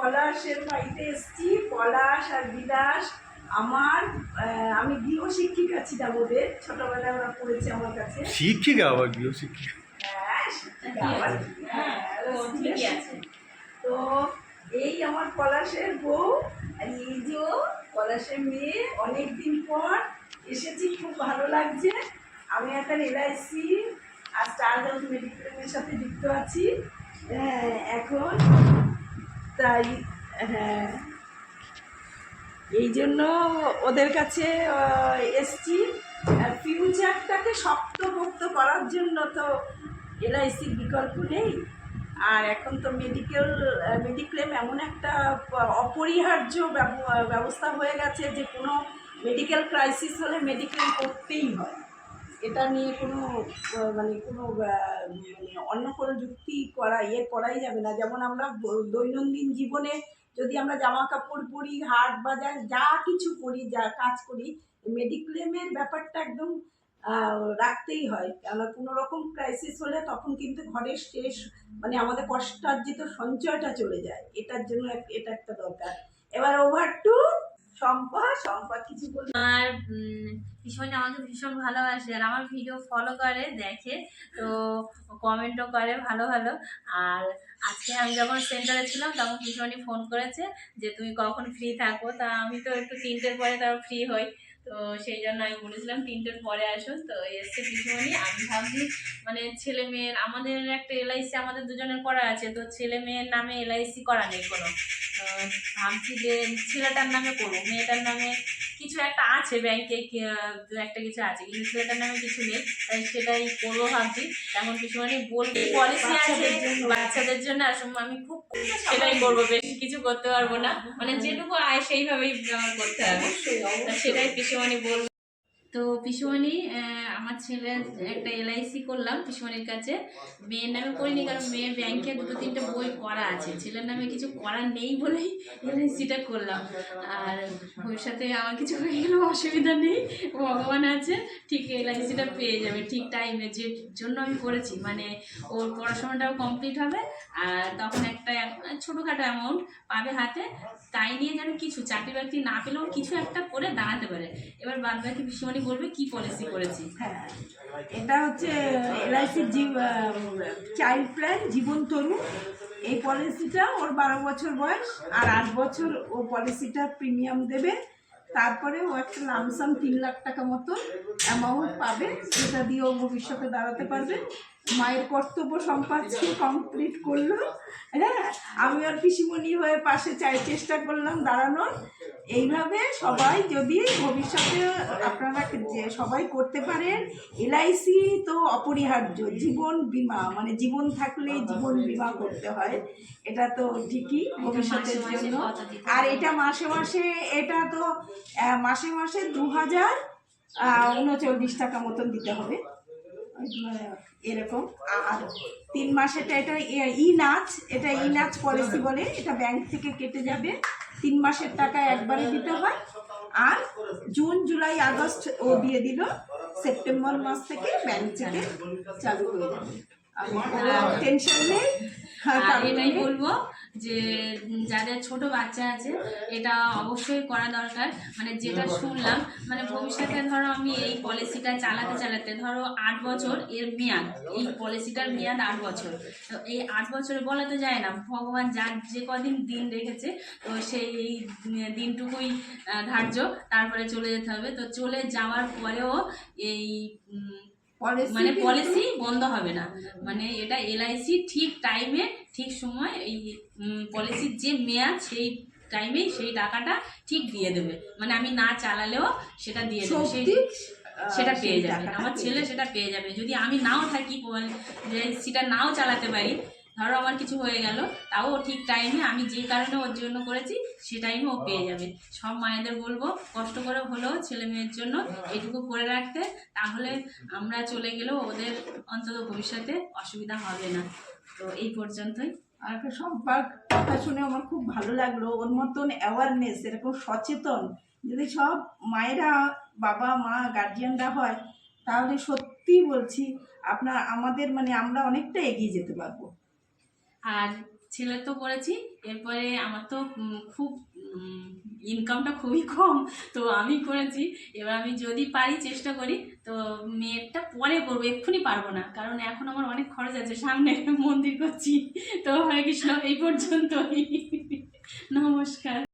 পলাশের বাড়িতে এসেছি। পলাশ আর বিলাস আমার আমি গৃহ শিক্ষিকা ছিলাম ওদের। ছোটবেলায় ওরা পড়েছে আমার কাছে। শিক্ষিকা আবার গৃহ শিক্ষিকা হ্যাঁ, শিক্ষিকা হ্যাঁ, আছে। তো এই আমার পলাশের বউ আর এই যে পলাশের মেয়ে অনেকদিন পর এসেছি খুব ভালো লাগছে। আমি এখন এলআইসি আর স্টার হেলথ মেডিক্লেমের সাথে যুক্ত আছি। হ্যাঁ, এখন তাই হ্যাঁ। এই জন্য ওদের কাছে এসছি। ফিউচারটাকে শক্তপোক্ত করার জন্য তো এলআইসির বিকল্প নেই। আর এখন তো মেডিকেল মেডিক্লেম এমন একটা অপরিহার্য ব্যবস্থা হয়ে গেছে যে কোনো মেডিকেল ক্রাইসিস হলে মেডিক্লেম করতেই হয়। এটা নিয়ে কোনো মানে কোনো মানে অন্য কোনো যুক্তি করা ইয়ে করাই যাবে না। যেমন আমরা দৈনন্দিন জীবনে যদি আমরা জামা কাপড় পরি, হাট বাজার যা কিছু করি, যা কাজ করি, মেডিক্লেমের ব্যাপারটা একদম রাখতেই হয়। কেন কোনো রকম ক্রাইসিস হলে তখন কিন্তু ঘরের শেষ মানে আমাদের কষ্টার্জিত সঞ্চয়টা চলে যায়। এটার জন্য এটা একটা দরকার। এবার ওভার টু শম্পা শম্পা কিছু বলবে আর ভীষণ আমাকে ভীষণ ভালোবাসে আর আমার ভিডিও ফলো করে, দেখে, তো কমেন্টও করে ভালো ভালো। আর আজকে আমি যখন সেন্টারে ছিলাম, তখন ভীষণই ফোন করেছে যে, তুমি কখন ফ্রি থাকো? তা আমি তো একটু তিনটের পরে তাও ফ্রি হই। তো সেই জন্য আমি বলেছিলাম, তিনটের পরে আসো। তো এসছে পিছুমণি আমি ভাবছি মানে ছেলে মেয়ের, আমাদের একটা এলআইসি আমাদের দুজনের করা আছে। তো ছেলে মেয়ের নামে এলআইসি করা নেই কোনো ভাবছি যে ছেলেটার নামে করব, মেয়েটার নামে কিছু একটা আছে ব্যাংকে একটা কিছু আছে কিন্তু সেটার নামে কিছু নেই। তাই সেটাই করব ভাবছি। এখন কিছু মানে বলব পলিসি আছে বাচ্চাদের জন্য। আসলে আমি খুব সেটাই করব বেশি কিছু করতে পারব না। মানে যেটুকু আয় সেইভাবেই আমার করতে হবে। সেটাই কিছু মানে বলব। তো পিসুমণি আমার ছেলের একটা এলআইসি করলাম পিসুমণির কাছে। মেয়ের নামে করিনি কারণ মেয়ে ব্যাংকে দুটো তিনটে বই করা আছে। ছেলের নামে কিছু করার নেই বলেই এলআইসিটা করলাম। আর ভবিষ্যতে আমার কিছু হয়ে গেলেও অসুবিধা নেই। ভগবান আছে, ঠিক এলআইসিটা পেয়ে যাবে, ঠিক টাইমে যে জন্য আমি করেছি মানে ওর পড়াশোনাটাও কমপ্লিট হবে, আর তখন একটা ছোটোখাটো অ্যামাউন্ট পাবে হাতে। তাই নিয়ে যেন কিছু চাকরি বাকরি না পেলেও কিছু একটা করে দাঁড়াতে পারে। এবার বাদ বাকি পিসুমণি বলবে কি পলিসি করেছি? হ্যাঁ এটা হচ্ছে এলআইসির চাইল্ড প্ল্যান জীবন তরু। এই পলিসিটা ওর বারো বছর বয়স, আর আট বছর ও পলিসিটা প্রিমিয়াম দেবে। তারপরে ও একটা লামসাম তিন লাখ টাকা মতো অ্যামাউন্ট পাবে সেটা দিয়ে ও ভবিষ্যতে দাঁড়াতে পারবে। মায়ের কর্তব্য সম্পাদকে কমপ্লিট করল। হ্যাঁ আমি আর পিসিমণি হয়ে পাশে চাই চেষ্টা করলাম দাঁড়ানোর। এইভাবে সবাই যদি ভবিষ্যতে আপনারা যে সবাই করতে পারেন এলআইসি তো অপরিহার্য। জীবন বিমা মানে জীবন থাকলে জীবন বিমা করতে হয়। এটা তো ঠিকই ভবিষ্যতের জন্য। আর এটা মাসে মাসে এটা তো মাসে মাসে দু হাজার উনচল্লিশ টাকা মতন দিতে হবে। এরকম। আর তিন মাসেটা এটা এ- ই নাচ, এটা ই নাচ পলিসি বলে, এটা ব্যাংক থেকে কেটে যাবে। তিন মাসের টাকা একবারে দিতে হয়। আর জুন জুলাই আগস্ট ও দিয়ে দিল। সেপ্টেম্বর মাস থেকে ব্যাংক থেকে চালু হয়ে যাবে টেনশন নেই। হ্যাঁ, আর এটাই বলব যে যাদের ছোট বাচ্চা আছে এটা অবশ্যই করা দরকার। মানে যেটা শুনলাম মানে ভবিষ্যতে ধরো আমি এই পলিসিটা চালাতে চালাতে ধরো আট বছর এর মেয়াদ এই পলিসিটার মেয়াদ আট বছর। তো এই আট বছরে বলা তো যায় না ভগবান যার যে কদিন দিন রেখেছে তো সেই এই দিনটুকুই ধার্য তারপরে চলে যেতে হবে। তো চলে যাওয়ার পরেও এই মানে পলিসি বন্ধ হবে না। মানে এটা এলআইসি ঠিক টাইমে ঠিক সময় এই পলিসির যে মেয়াদ সেই টাইমে সেই টাকাটা ঠিক দিয়ে দেবে। মানে আমি না চালালেও সেটা দিয়ে দেবে। সেই সেটা পেয়ে যাবে। আমার ছেলে সেটা পেয়ে যাবে। যদি আমি নাও থাকি যে সেটা নাও চালাতে পারি ধরো আমার কিছু হয়ে গেল তাও ঠিক টাইমে আমি যে কারণে ওর জন্য করেছি সে টাইমে ও। পেয়ে যাবে। সব মায়েদের বলব কষ্ট করে হলেও ছেলে মেয়ের জন্য এইটুকু করে রাখতে তাহলে আমরা চলে গেলেও ওদের অন্তত ভবিষ্যতে অসুবিধা হবে না। তো এই পর্যন্তই। আর একটা সম্পর্ক কথা শুনে আমার খুব ভালো লাগল। ওর মতন অ্যাওয়ারনেস এরকম সচেতন। যদি সব মায়েরা বাবা মা গার্জিয়ানরা হয় তাহলে সত্যি বলছি আপনার আমাদের মানে আমরা অনেকটা এগিয়ে যেতে পারব। আর ছেলে তো করেছি, এরপরে আমার তো খুব ইনকামটা খুবই কম, তো আমি করেছি। এবার আমি যদি পারি, চেষ্টা করি, তো মেয়েরটা পরে করব, এক্ষুনি পারব না, কারণ এখন আমার অনেক খরচ আছে, সামনে মন্দির করছি, তো হরে কৃষ্ণ, এই পর্যন্তই। নমস্কার।